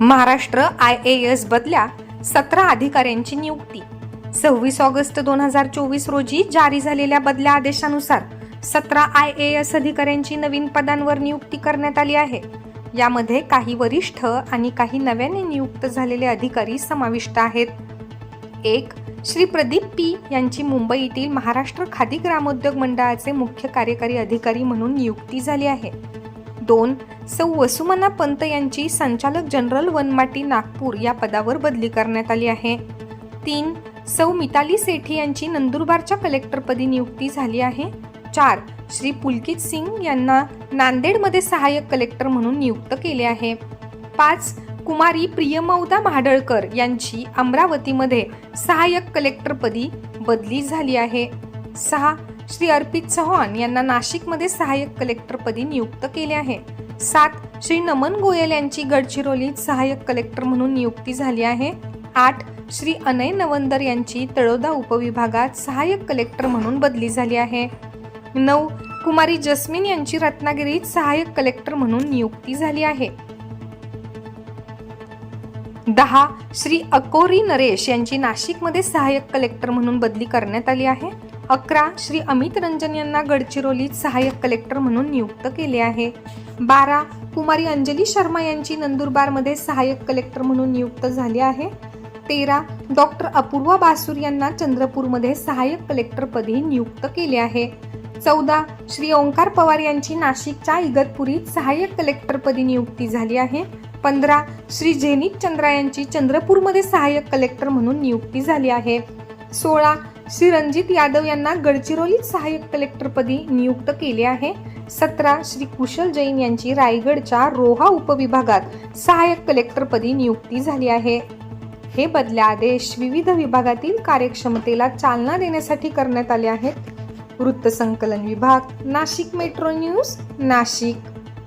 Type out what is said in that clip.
Maharashtra I A S बदल्या सतरा अधिकाऱ्यांची नियुक्ती. सव्वीस ऑगस्ट दोन हजार चोवीस रोजी जारी झालेल्या बदल्या आदेशानुसार सतरा आय ए एस अधिकाऱ्यांची नवीन पदांवर नियुक्ती करण्यात आली आहे. यामध्ये काही वरिष्ठ आणि काही नव्याने नियुक्त झालेले अधिकारी समाविष्ट आहेत. एक श्री प्रदीप पी यांची मुंबईतील महाराष्ट्र खादी ग्रामोद्योग मंडळाचे मुख्य कार्यकारी अधिकारी म्हणून नियुक्ती झाली आहे. दोन सौ वसुमना पंत यांची संचालक जनरल वनमाटी नागपूर या पदावर बदली करण्यात आली आहे. तीन सौ मिताली सेठी यांची नंदुरबारच्या कलेक्टरपदी नियुक्ती झाली आहे. चार श्री पुलकित सिंग यांना नांदेडमध्ये सहाय्यक कलेक्टर म्हणून नियुक्त केले आहे. पाच कुमारी प्रियमौदा महाडळकर यांची अमरावतीमध्ये सहाय्यक कलेक्टरपदी बदली झाली आहे. सहा श्री अर्पित चव्हाण यांना नाशिकमध्ये सहाय्यक कलेक्टरपदी नियुक्त केले आहे. सात श्री नमन गोयल यांची गडचिरोलीत सहाय्यक कलेक्टर म्हणून नियुक्ती झाली आहे. आठ श्री अनय नवंदर यांची तळोदा उपविभागात सहाय्यक कलेक्टर म्हणून बदली झाली आहे. नऊ कुमारी जस्मिन यांची रत्नागिरीत सहाय्यक कलेक्टर म्हणून नियुक्ती झाली आहे. दहा श्री अकोरी नरेश यांची नाशिकमध्ये सहाय्यक कलेक्टर म्हणून बदली करण्यात आली आहे. अकरा श्री अमित रंजन यांना गडचिरोलीत सहाय्यक कलेक्टर म्हणून नियुक्त केले आहे. बारा कुमारी अंजली शर्मा यांची नंदुरबारमध्ये सहाय्यक कलेक्टर म्हणून नियुक्त झाली आहे. तेरा डॉक्टर अपूर्वा बासूर यांना चंद्रपूरमध्ये सहाय्यक कलेक्टरपदी नियुक्त केले आहे. चौदा श्री ओंकार पवार यांची नाशिकच्या इगतपुरीत सहाय्यक कलेक्टरपदी नियुक्ती झाली आहे. पंधरा श्री झेनित चंद्रा यांची चंद्रपूरमध्ये सहाय्यक कलेक्टर म्हणून नियुक्ती झाली आहे. सोळा श्री रणजित यादव यांना गडचिरोलीत सहाय्यक कलेक्टरपदी नियुक्त केले आहे. सतरा श्री कुशल जैन यांची रायगडच्या रोहा उपविभागात सहाय्यक कलेक्टरपदी नियुक्ती झाली आहे. हे बदले आदेश विविध विभागातील कार्यक्षमतेला चालना देण्यासाठी करण्यात आले आहेत. वृत्तसंकलन विभाग नाशिक मेट्रो न्यूज नाशिक.